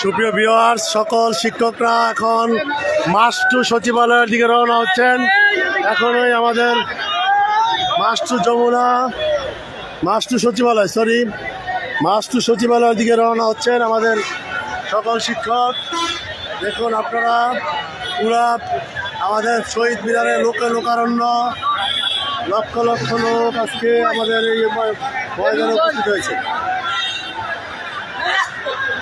সুপ্রিয় ভিওয়ার্স সকল শিক্ষকরা এখন মাস্টু সচিবালয়ের দিকে রওনা হচ্ছেন। এখনই আমাদের march to Jamuna, march to সচিবালয় সরি মাস টু সচিবালয়ের দিকে রওনা হচ্ছেন আমাদের সকল শিক্ষক। দেখুন আপনারা, পুরা আমাদের শহীদ মিনারে লোকে লোকারণ্য, লক্ষ লক্ষ লোক আজকে আমাদের এই ময়দানে উপস্থিত হয়েছে।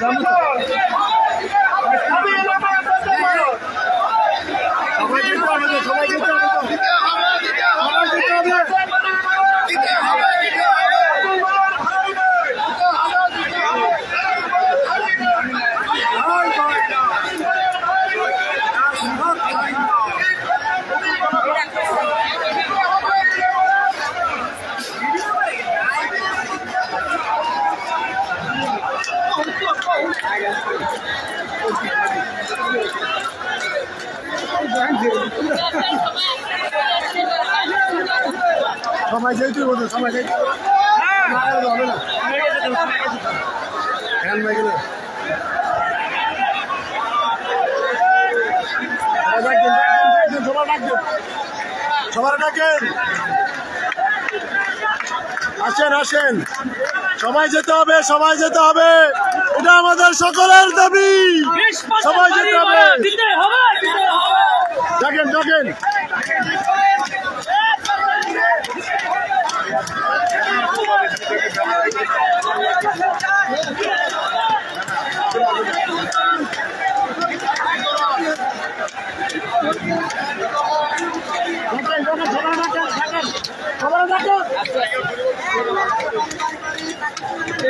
সবাই সবাই যেতে হবে তো, সবাই যেতে হবে। না গেলে হবে না। ফ্যান হয়ে। ডাকবেন, সবাই ডাকবেন। সবার ডাকেন আসেন আসেন। সবাই যেতে হবে সবাই যেতে হবে। এটা আমাদের সকলের দাবি। সবাই যেতে হবে। ডাকেন ডাকেন,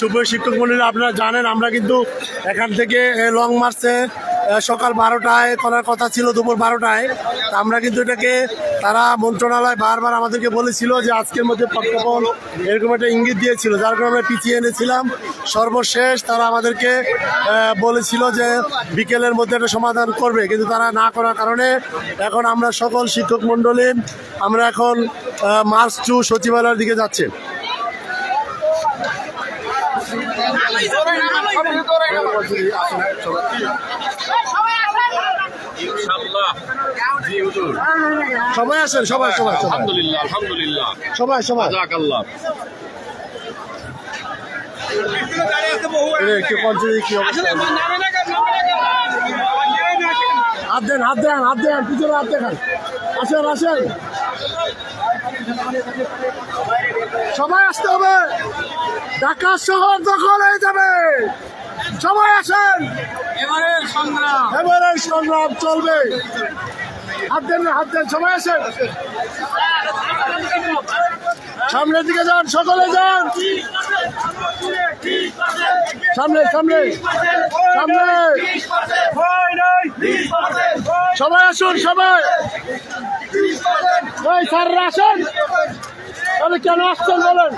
সুপ্রিয় শিক্ষক মন্ডলী, আপনারা জানেন, আমরা কিন্তু এখান থেকে লং মার্চে সকাল বারোটায় করার কথা ছিল দুপুর বারোটায়। তা আমরা কিন্তু এটাকে, তারা মন্ত্রণালয় বারবার আমাদেরকে বলেছিল যে আজকের মধ্যে প্রজ্ঞাপন এরকম একটা ইঙ্গিত দিয়েছিল, যার কারণে আমরা পিছিয়ে এনেছিলাম। সর্বশেষ তারা আমাদেরকে বলেছিল যে বিকেলের মধ্যে একটা সমাধান করবে, কিন্তু তারা না করার কারণে এখন আমরা সকল শিক্ষক মণ্ডলী আমরা এখন মার্চ টু সচিবালয়ের দিকে যাচ্ছি ইনশাআল্লাহ জি হুজুর সবাই আসেন সবাই সবাই সবাই। আলহামদুলিল্লাহ আলহামদুলিল্লাহ। সবাই সবাই। অবস্থা? হাত দেন হাত দেন হাত দেন পিছনে হাত দেখান। আসেন আসেন। সবাই আসতে হবে। ঢাকা শহর দখল হয়ে যাবে। সবাই আসেন। এবারে সংগ্রাম। চলবে। হাত দেন হাত দেন সবাই আসেন। সামনের দিকে যান সকলে যান। সামনে সামনে সামনে। সবাই আসুন সবাই। ওই স্যাররা আসেন। তাহলে কেন আসছেন বলেন?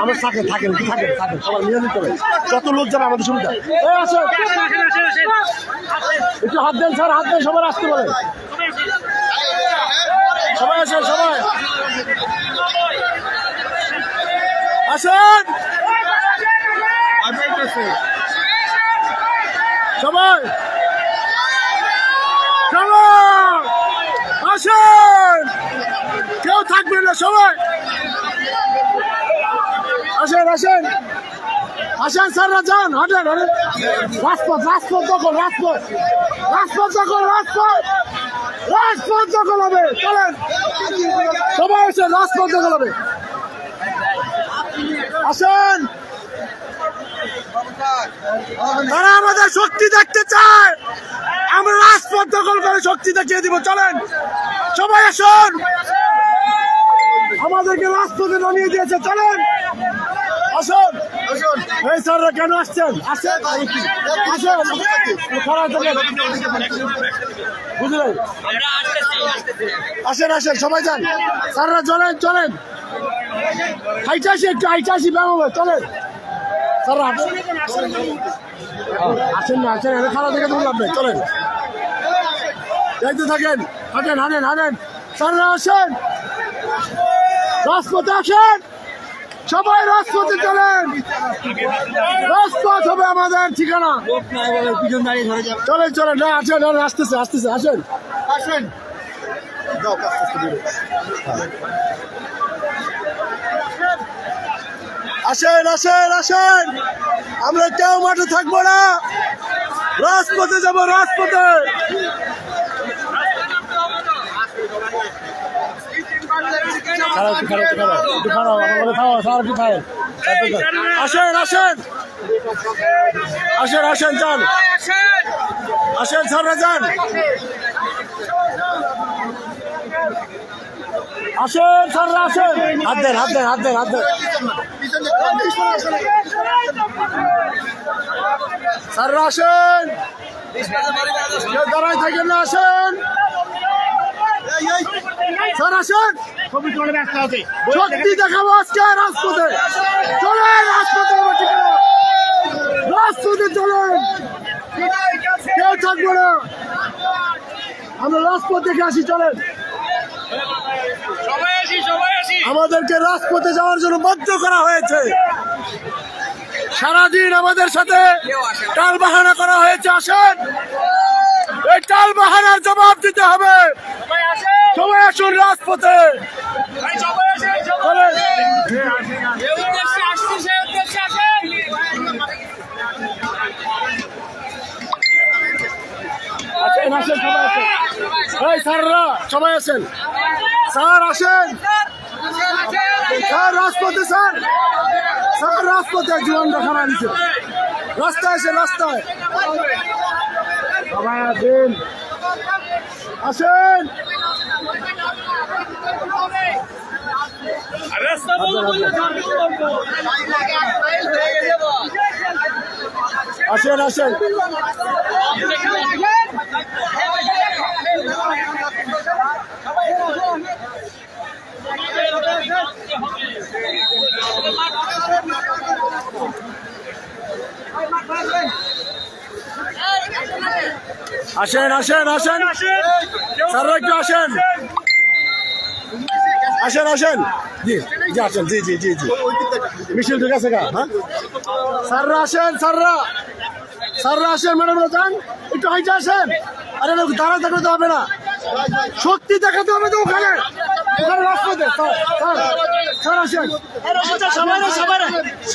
আমরা সবাই লোক যাবে, আমাদের সুবিধা। একটু হাত দেন, স্যার, হাত দেন সবার আসতে বলেন। সবাই আসেন সবাই। আসেন। সবাই সবাই। আসেন! কেউ থাকবেন না, সবাই! আসেন আসেন! আসেন, স্যাররা যান, হাঁটেন হাঁটেন। রাজপথ রাজপথ দখল, রাজপথ। রাজপথ দখল, রাজপথ। রাজপথ দখল হবে, চলেন। সবাই আসেন, রাজপথ দখল হবে। আসেন। তারা আমাদের শক্তি দেখতে চায়। আমরা রাজপথ দখল করে শক্তি দেখিয়ে দিব, চলেন। সবাই আসুন। আমাদেরকে রাজপথে নামিয়ে দিয়েছে, চলেন। আসুন। এই স্যাররা কেন আসছেন? থাকেন বুঝলেন? আসেন আসেন, সবাই যান। স্যাররা চলেন চলেন। হাইটা আসি একটু হাইটা আসি ব্যায়াম চলেন। স্যাররা আসেন। না, আসেন খারাপ থেকে দূর লাগবে চলেন। যাইতে থাকেন। হাঁটেন হাঁটেন হাঁটেন। স্যাররা আসেন। রাজপথে আসেন। সবাই রাজপথে চলেন। রাজপথ হবে আমাদের ঠিকানা। চলেন চলেন। না আসেন, আসতেছে আসতেছে, আসেন। আসেন। আসেন আসেন আসেন। আমরা কেউ মাঠে থাকব না। রাজপথে যাব, রাজপথে। খারাপ খারাপ খারাপ। একটু খারাপ খায়? আসেন আসেন। আসেন আসেন, যান। আসেন, স্যাররা, যান। আসেন, স্যাররা, আসেন। হাত দেন হাত দেন হাত দেন হাত দেন। স্যাররা, আসেন। দাঁড়ায় থাকেন না, আসেন। স্যার, আসেন। শক্তি দেখাবো আজকে রাজপথে। চলেন, রাজপথে রাজপথে চলেন। কেউ থাকব না। আমরা রাজপথ দেখে আসি, চলেন। আমাদেরকে রাজপথে যাওয়ার জন্য বাধ্য করা হয়েছে। সারাদিন আমাদের সাথে টাল বাহানা করা হয়েছে, আসেন। এই টাল বাহানার জবাব দিতে হবে। সবাই আসে সবাই আসুন রাজপথে। সবাই এই স্যাররা আসেন। স্যার আসেন। স্যার রাজপথে স্যার। স্যার রাজপথে খারাপ দিচ্ছে রাস্তায় আসেন রাস্তায়। সবাই আসেন। আসেন। ঝাড়ু বন্ধ আসেন আসেন। আসেন আসেন আসেন। স্যাররা একটু আসেন। আসেন আসেন। জি জি আসেন। জি জি জি জি। মিছিল ঠিক আছে গা হ্যাঁ? স্যাররা আসেন স্যাররা। স্যাররা আসেন ম্যাডামরা যান। একটু হাইটে আসেন। আরে লোক দাঁড়া থাকলে তো হবে না। শক্তি দেখাতে হবে তো ওখানে। ওখানে রাজপথে স্যার স্যার আসেন। সবাই সবাই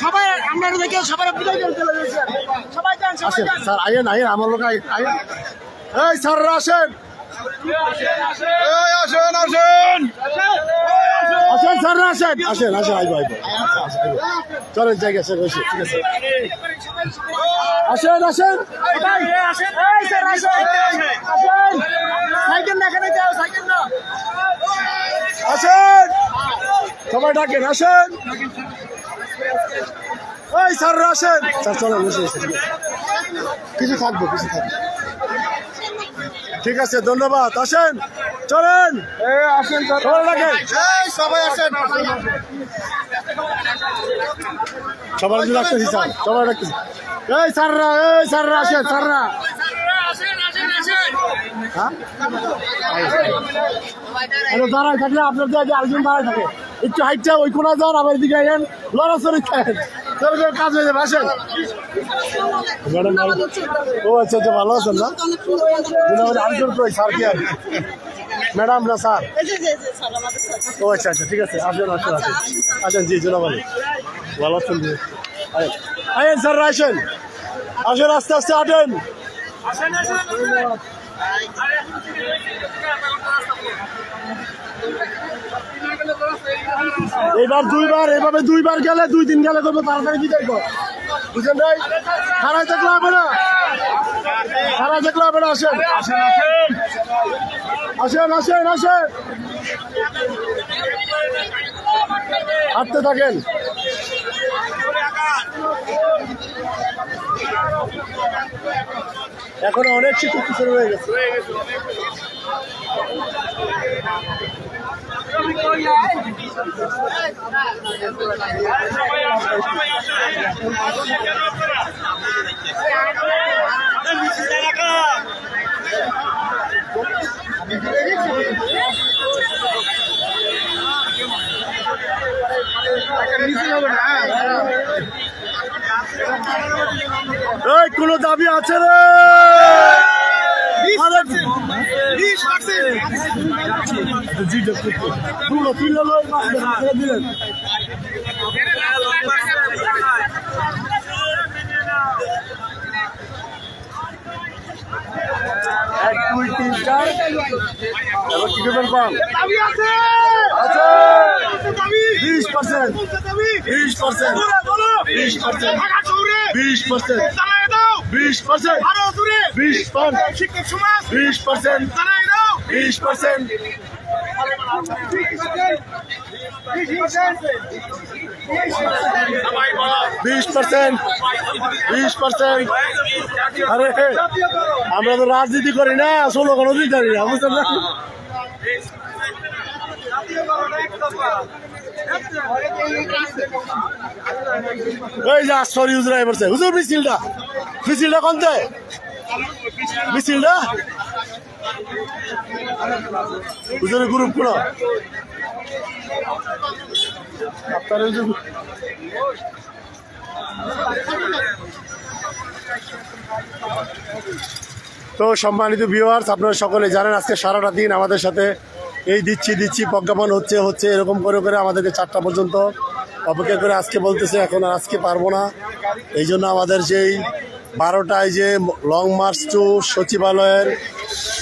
সবাই আমরা দেখে সবাই সবাই আসেন স্যার আইয়েন আইয়েন আমার লোক আইয়েন আইয়েন। এই, স্যাররা আসেন। আসেন আসেন। আসেন, স্যাররা আসেন। আসেন জায়গা আছে আসেন আসেন। আসেন। সবাই ডাকেন, আসেন। এই, স্যাররা আসেন। স্যার, চলেন, বসে কিছু থাকব কিছু থাকব। ঠিক আছে ধন্যবাদ। আসেন চলেন। আসেন সবাই আসেন। সবাই রাখতেছি স্যার। সবাই রাখতেছি এই স্যাররা এই স্যাররা আসেন স্যাররা। আসেন আসেন আসেন হ্যাঁ? আরে দাঁড়ায় থাকলে আপনার আরেকজন দাঁড়ায় থাকে। একটু হাইটটা ওই কোনা যান আমার দিকে আইন লড়াচড়ি চলো, কাজ হয়ে যাবে আসেন। ম্যাডাম ভালো ও আচ্ছা আচ্ছা ভালো আছেন না? আরেকজন কই স্যার কি আর? ম্যাডাম না স্যার? ও আচ্ছা আচ্ছা ঠিক আছে আসেন আসেন আসেন। আসেন জি জুনাবাড়ি ভালো আছেন জি। আয়েন স্যার আসেন। আসেন আস্তে আস্তে আটেন এবার দুইবার এভাবে দুইবার গেলে দুই দিন গেলে করব, তাড়াতাড়ি বিদায় কর বুঝলেন ভাই? খারাই থাকলে হবে না খারাই থাকলে হবে না আসেন। আসেন আসেন আসেন। হাঁটতে থাকেন। এখন অনেক শিক্ষক রয়ে গেছে। এই কোনো দাবি আছে রে জি ডক্টর পুরো তিন লোক দিলেন এক দুই তিন চার এবার কি করবেন কম আছে। বিশ পার্সেন্ট। বিশ পার্সেন্ট। বিশ পার্সেন্ট বিশ পার্সেন্ট। বিশ পার্সেন্ট বিশ পার্সেন্ট বিশ পার্সেন্ট বিশ পার্সেন্ট বিশ পার্সেন্ট বিশ পার্সেন্ট আরে আমরা তো রাজনীতি করি না ষোলো কোনো অধিকারী না? বুঝতে এই যে হুজুর আই পড়ছে হুজুর, মিছিলটা। মিছিলটা মিছিলটা? হুজুরের গ্রুপ কোন আপনার তো সম্মানিত ভিউয়ার্স আপনারা সকলে জানেন আজকে সারাটা দিন আমাদের সাথে এই দিচ্ছি দিচ্ছি, প্রজ্ঞাপন হচ্ছে হচ্ছে, এরকম করে করে আমাদেরকে চারটা পর্যন্ত অপেক্ষা করে আজকে বলতেছে, এখন আজকে পারব না। এই জন্য আমাদের যেই বারোটায় যে লং মার্চ টু সচিবালয়ের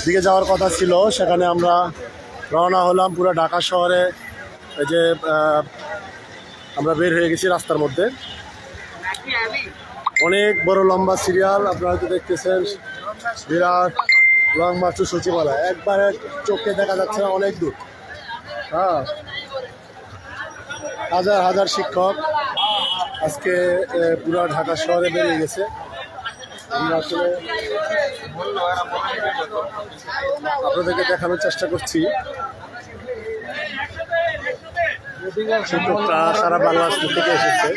দিকে যাওয়ার কথা ছিল, সেখানে আমরা রওনা হলাম পুরো ঢাকা শহরে। এই যে আমরা বের হয়ে গেছি রাস্তার মধ্যে। অনেক বড় লম্বা সিরিয়াল, আপনারা হয়তো দেখতেছেন। বিরাট লং মার্চ সচিবালয়। একবারে চোখে দেখা যাচ্ছে না, অনেক দূর। হ্যাঁ। হাজার হাজার শিক্ষক আজকে পুরো ঢাকা শহরে বেরিয়ে গেছে। আমরা আসলে আপনাদেরকে দেখানোর চেষ্টা করছি। শিক্ষকরা সারা বাংলাদেশ থেকে এসেছে।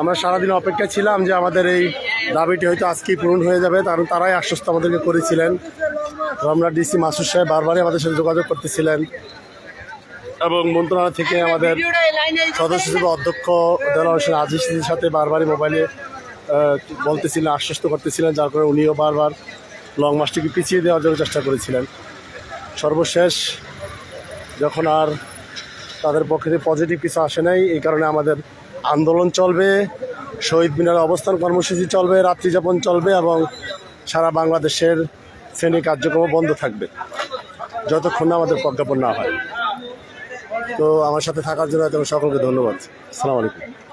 আমরা সারাদিন অপেক্ষা ছিলাম যে আমাদের এই দাবিটি হয়তো আজকেই পূরণ হয়ে যাবে। কারণ তারাই আশ্বস্ত আমাদেরকে করেছিলেন। তো আমরা ডিসি মাসুর সাহেব বারবারই আমাদের সাথে যোগাযোগ করতেছিলেন। এবং মন্ত্রণালয় থেকে আমাদের সদস্য হিসেবে অধ্যক্ষ দেওয়ার হোসেন আজিজের সাথে বারবারই মোবাইলে বলতেছিলেন, আশ্বস্ত করতেছিলেন, যার কারণে উনিও বারবার লং মাসটিকে পিছিয়ে দেওয়ার জন্য চেষ্টা করেছিলেন। সর্বশেষ যখন আর তাদের পক্ষে পজিটিভ কিছু আসে নাই, এই কারণে আমাদের আন্দোলন চলবে, শহীদ মিনার অবস্থান কর্মসূচি চলবে রাত্রিযাপন চলবে এবং সারা বাংলাদেশের শ্রেণি কার্যক্রম বন্ধ থাকবে। যতক্ষণ না আমাদের প্রজ্ঞাপন না হয়। তো আমার সাথে থাকার জন্য তোমার সকলকে ধন্যবাদ। আসসালামু আলাইকুম।